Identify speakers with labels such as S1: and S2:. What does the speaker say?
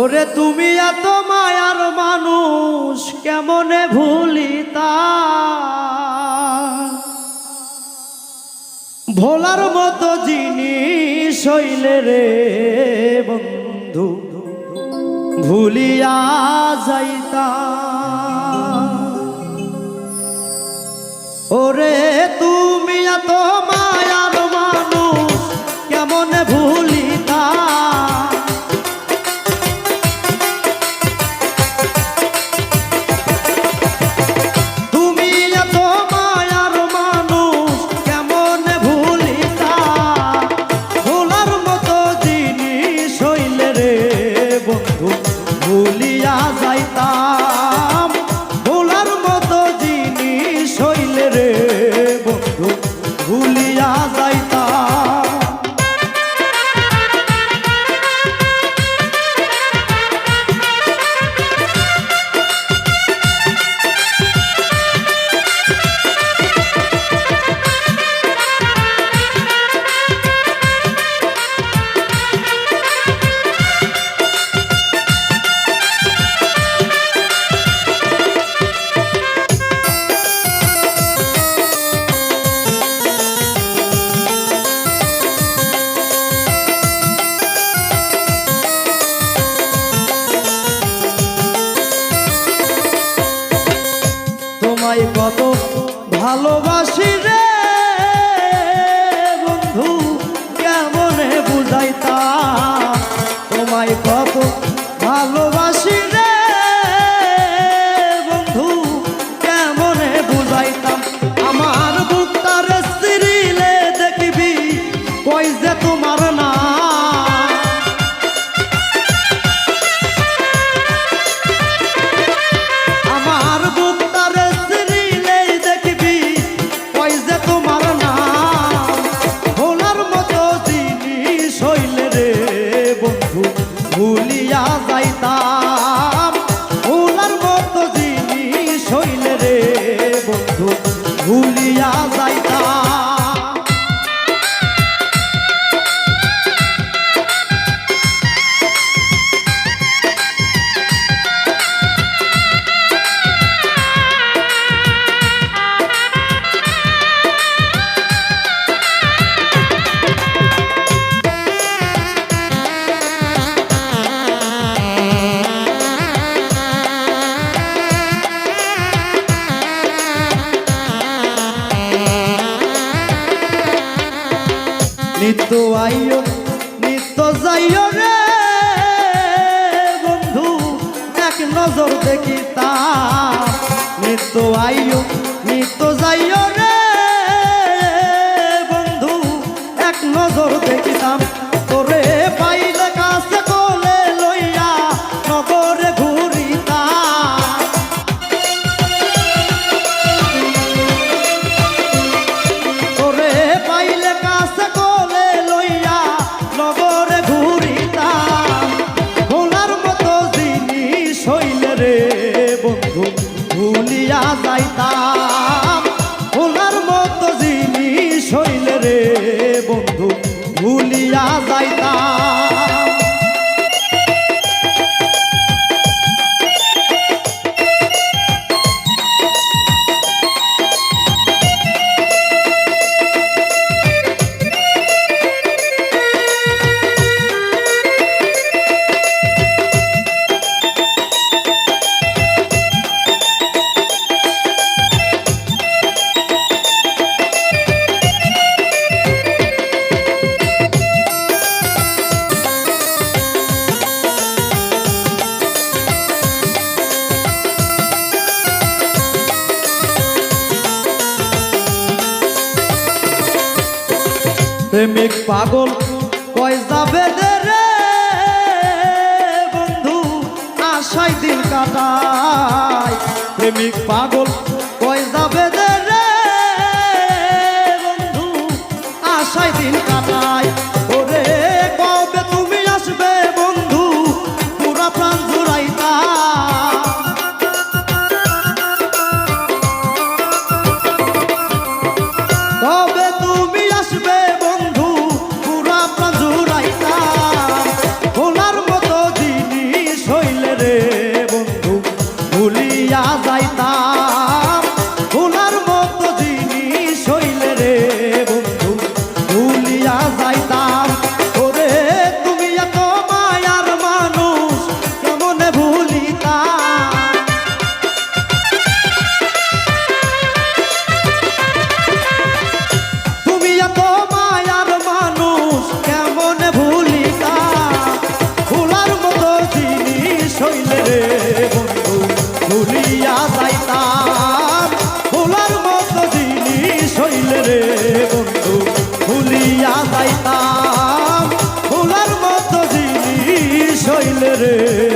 S1: ওরে তুমি এত মায়ার মানুষ, কেমনে ভুলিতা? ভোলার মতো জিনিস হইলে রে বন্ধু, ভুলিয়া যাইতা যাইতা ভালোবাসি রে বন্ধু কেমনে বুঝাইতা তোমায় কত ভালোবাসি। যাইও নিত্য যাইও রে। বন্ধু এক নজর দেখি তা নিত্য আইও নিত্য যাইও রে। ভুলিয়া যাইতা প্রেমিক পাগল, কয় যাবে রে? বন্ধু, আশায় দিন কাটায় প্রেমিক পাগল, কয় যাবে রে? বন্ধু, আশায় দিন কাটায় বন্ধু, ভুলিয়া যাইতাম। ভোলার মতো জিনিস হইলে রে বন্ধু, ভুলিয়া যাইতাম। ভোলার মতো জিনিস হইলে রে